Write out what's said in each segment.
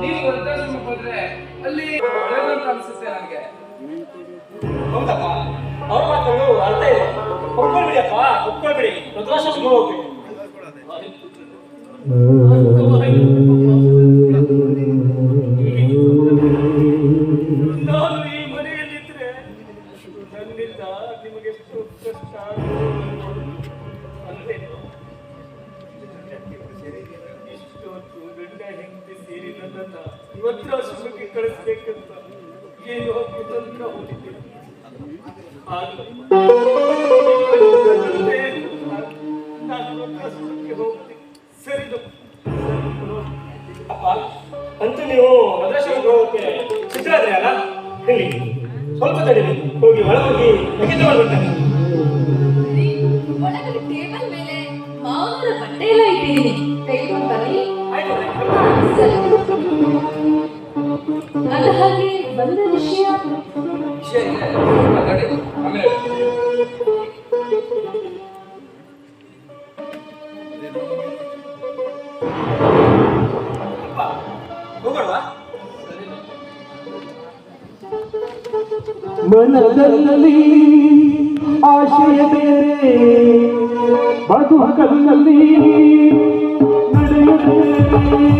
ನೀವು ವೃದ್ಧಾಶ್ರಮಕ್ಕೆ ಹೋದ್ರೆ ಅಲ್ಲಿ ಒಳ್ಳೆದಂತ ಅನ್ಸುತ್ತೆ ನನಗೆ. ಹೌದಪ್ಪ. ಅವ್ರ ಮಾತುಗಳು ಅರ್ಥ ಇದೆ. ಒಪ್ಕೊಳ್ಬಿಡಿಯಪ್ಪ ಒಪ್ಕೊಳ್ಬಿಡಿ. ವೃದ್ಧಾಶ್ರಮಕ್ಕೆ ಹೋಗ್ರಿ ವೃದ್ಧಾಶ್ರಮಕ್ಕೆ ಕಳಿಸ್ಬೇಕಂತ ಏನು ಕುತಂತ್ರ ಅಪ್ಪ ಅಂತೂ ನೀವು ವೃದ್ಧಾಶ್ರಮಕ್ಕೆ ಹೋಗೋಕೆ ಸಿದ್ಧರಾದ್ರಿ ಅಲ್ಲ ಇಲ್ಲಿ ಸ್ವಲ್ಪ ತಡೀರಿ ಹೋಗಿ ಟೇಬಲ್ ಮೇಲೆ ಮಾವನವರ ಬಟ್ಟೆ ಎಲ್ಲ ಇಟ್ಟಿದ್ದೀನಿ. ಅಲ್ಲ ಹಾಗೆ ಬಂದ ವಿಷಯ. ಮನದಲ್ಲಿ ಆಶಯ ಬೇರೆ ಬದುಕಲ್ಲಿ ನಡೆಯುತ್ತೆ.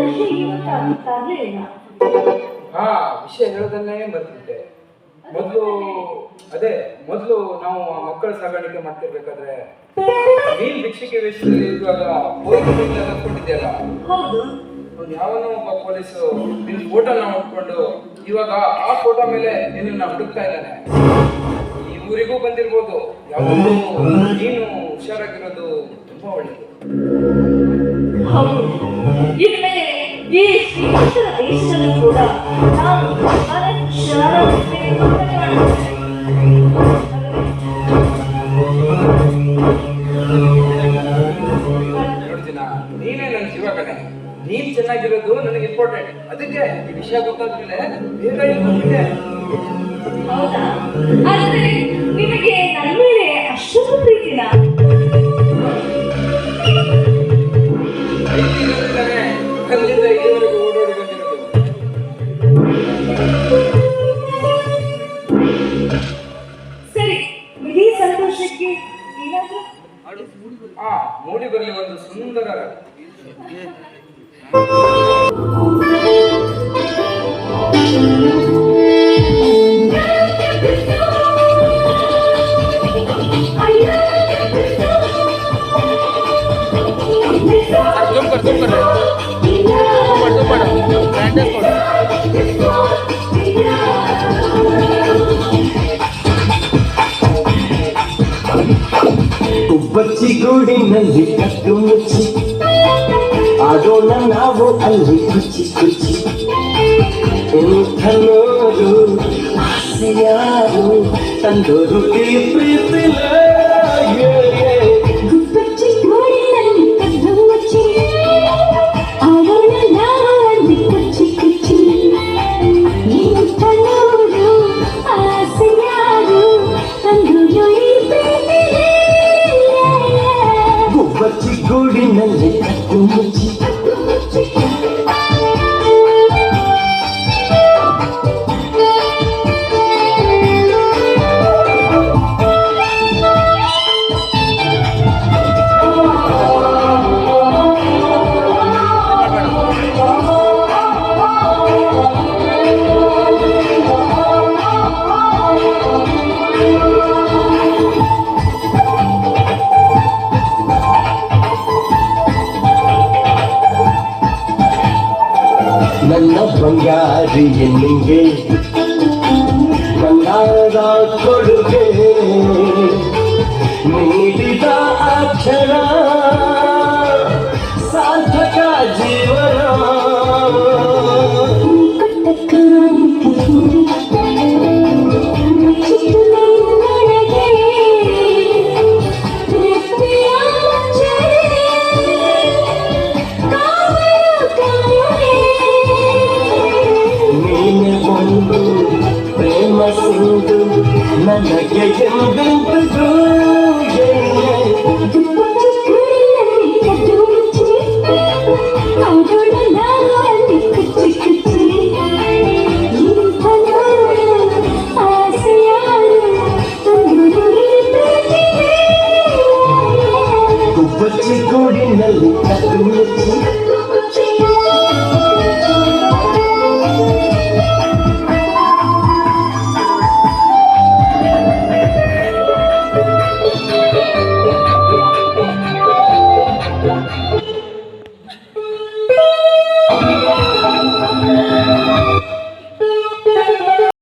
ವಿಷಯ ಇವತ್ತು ಅಂತ ಇಲ್ಲ ಹಾ ವಿಷಯ ಹೇಳೋದನ್ನೇ ಮರ್ತಿದ್ದೆ. ಮೊದಲು ಅದೇ ಮೊದಲು ನಾವು ಮಕ್ಕಳ ಸಾಗಾಣಿಕೆ ಮಾಡ್ತಿರ್ಬೇಕಾದ್ರೆ ನೀನ್ ಭಿಕ್ಷಿಕೆ ವೇಷದಲ್ಲಿ ಇರುವಾಗ ತಕ್ಕೊಂಡಿದ್ಯಲ್ಲ ಹೌದು. ಯಾವನೋ ಒಬ್ಬ ಪೊಲೀಸು ನಿನ್ ಫೋಟೋನ ನೋಡ್ಕೊಂಡು ಇವಾಗ ಆ ಫೋಟೋ ಮೇಲೆ ನಿನ್ನ ಹುಡುಕ್ತಾ ಇದ್ದಾನೆ. ಈ ಊರಿಗೂ ಬಂದಿರ್ಬೋದು. ಯಾವತ್ತೂ ನೀನು ಹುಷಾರಾಗಿರೋದು ತುಂಬಾ ಒಳ್ಳೇದು. ಈ ಶ್ರೀಮಂತರ ದೇಶದಲ್ಲಿ ಕೂಡ ನಾವು ನೀನೇ ನನ್ನ ಜೀವ ಕಡೆ ನೀನ್ ಚೆನ್ನಾಗಿರೋದು ನನಗೆ ಇಂಪಾರ್ಟೆಂಟ್ ಅದಕ್ಕೆ ಈ ವಿಷಯ ಗೊತ್ತಾದ್ಮೇಲೆ ಬೇಗ ಇಟ್ಕೊಂಡ್ಬಿಟ್ಟೆ ಹೌದಾ? ಆದ್ರೆ ನಿಮಗೆ ನನ್ನ ಮೇಲೆ ಅಷ್ಟೊಂದು ಪ್ರೀತಿನಾ? ಮೂಡಿ ಬರಲಿ ಒಂದು ಸುಂದರ ಕುಬ್ಬಚ್ಚಿ ಗೂಡಿನಲ್ಲಿ ಕಟ್ಟು ಮುಚ್ಚಿ ಆಡೋಣ ನಾವು ಅಲ್ಲಿ ಕುಚ್ಚಿ ಕುಚ್ಚಿ ಎಂಥ ನೋಡು ಆಸೆಯಾರು ತಂದೋರು ಈ ಪ್ರೀತಿಲ ನನ್ನ ಬಂಗಾರಿ ನಿಂಗೆ ಬಂಗಾರದ ಕೊಡುಗೆ ನೀಡಿದ ಅಕ್ಷರ ನನಗೆ ಎಂದೆಂದಿಗೂ ಏನೇ ಗುಬ್ಬಚ್ಚಿ ಗೂಡಿನಲ್ಲಿ